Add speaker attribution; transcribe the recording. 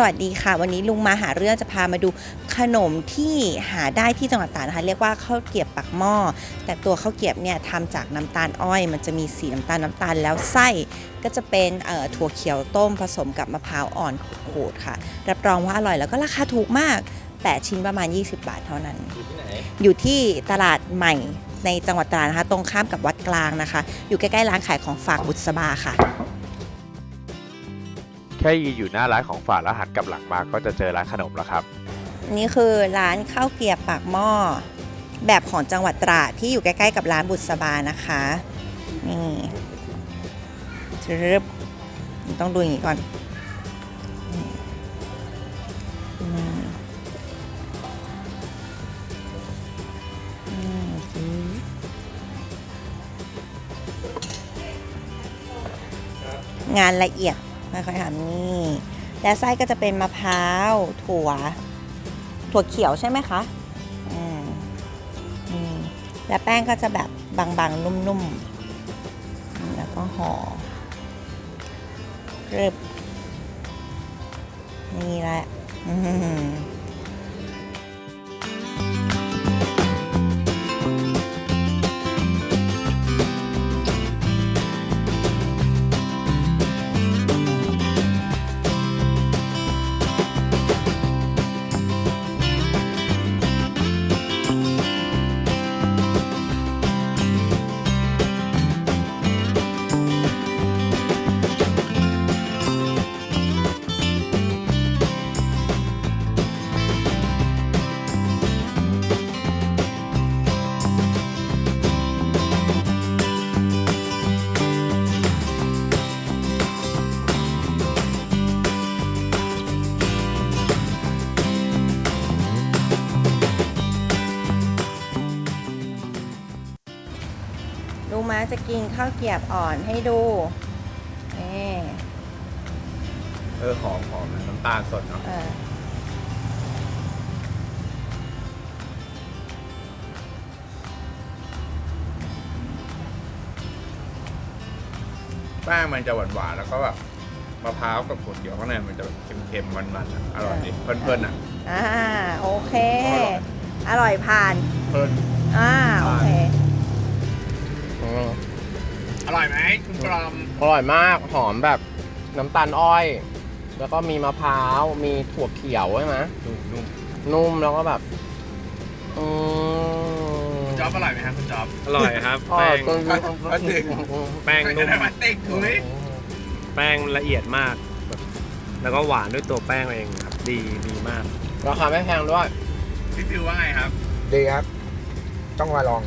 Speaker 1: สวัสดีค่ะ วันนี้ลุงมาหาเรื่องจะพามาดูขนมที่หาได้ที่จังหวัดตราดนะคะ เรียกว่าข้าวเกรียบปักหม้อ แต่ตัวข้าวเกรียบเนี่ยทำจากน้ำตาลอ้อย มันจะมีสีน้ำตาลน้ำตาลแล้วไส้ก็จะเป็นเอ่อถั่วเขียวต้มผสมกับมะพร้าวอ่อนขูดๆค่ะ รับรองว่าอร่อยแล้วก็ราคาถูกมาก 8 ชิ้นประมาณ 20 บาทเท่านั้น
Speaker 2: อยู่ที่ไหน
Speaker 1: อยู่ที่ตลาดใหม่ในจังหวัดตราดนะคะ ตรงข้ามกับวัดกลางนะคะ อยู่ใกล้ๆร้านขายของฝากบุษบาค่ะ
Speaker 3: แค่ยืนอยู่หน้าร้านของฝากแล้วหันกลับหลังมาก็จะเจอร้านขนมแล้วครับ
Speaker 1: นี่คือร้านข้าวเกรียบปากหม้อแบบของจังหวัดตราดที่อยู่ใกล้ๆกับร้านบุษบานะคะนี่ชรึบต้องดูอย่างนี้ก่อนงานละเอียด ค่อยๆทำนี่ และไส้ก็จะเป็นมะพร้าว ถั่ว ถั่วเขียวใช่ไหมคะอืมอืมและแป้งก็จะแบบบางๆ นุ่มๆ แล้วก็ห่อเรียบนี่แหละ อืม ลุงม้าจะกินข้าวเกรียบอ่อนให้ดูนี่
Speaker 2: เออหอมหอมน้ำตาลสดเนาะ
Speaker 1: เออ
Speaker 2: แป้งมันจะหวานหวานๆแล้วก็แบบมะพร้าวกับถั่วเขียวข้างในมันจะแบบเค็มๆมันๆอะอร่อยดีเพลินๆอะ
Speaker 1: อ่าโอเค
Speaker 2: อร่อย
Speaker 1: อร่อยผ่าน
Speaker 2: เพลิน
Speaker 1: อ่าโอเค
Speaker 2: อร่อยไหมคุณกรอม
Speaker 4: อร่อยมากหอมแบบน้ำตาลอ้อย แล้วก็มีมะพร้าวมีถั่วเขียวใช่ไหม
Speaker 2: นุ่ม
Speaker 4: นุ่มแล้วก็แบบอืม
Speaker 2: ๆจ๊อบอร่อยไหมครับคุณจ๊อบ
Speaker 5: อร่อยครับ
Speaker 4: อ๋อ
Speaker 5: แป้ง
Speaker 4: ตัวนี้
Speaker 2: พลาสติก
Speaker 5: แป้งนุ่ม
Speaker 2: พลาสติกอุ้ย
Speaker 5: แป้งละเอียดมากแบบแล้วก็หวานด้วยตัวแป้งเองครับ ดีดีมาก
Speaker 4: ราคาไม่แพงด้วย
Speaker 2: พี่ฟิวว่าไงครับ
Speaker 6: ดีครับ ต้องมาลอง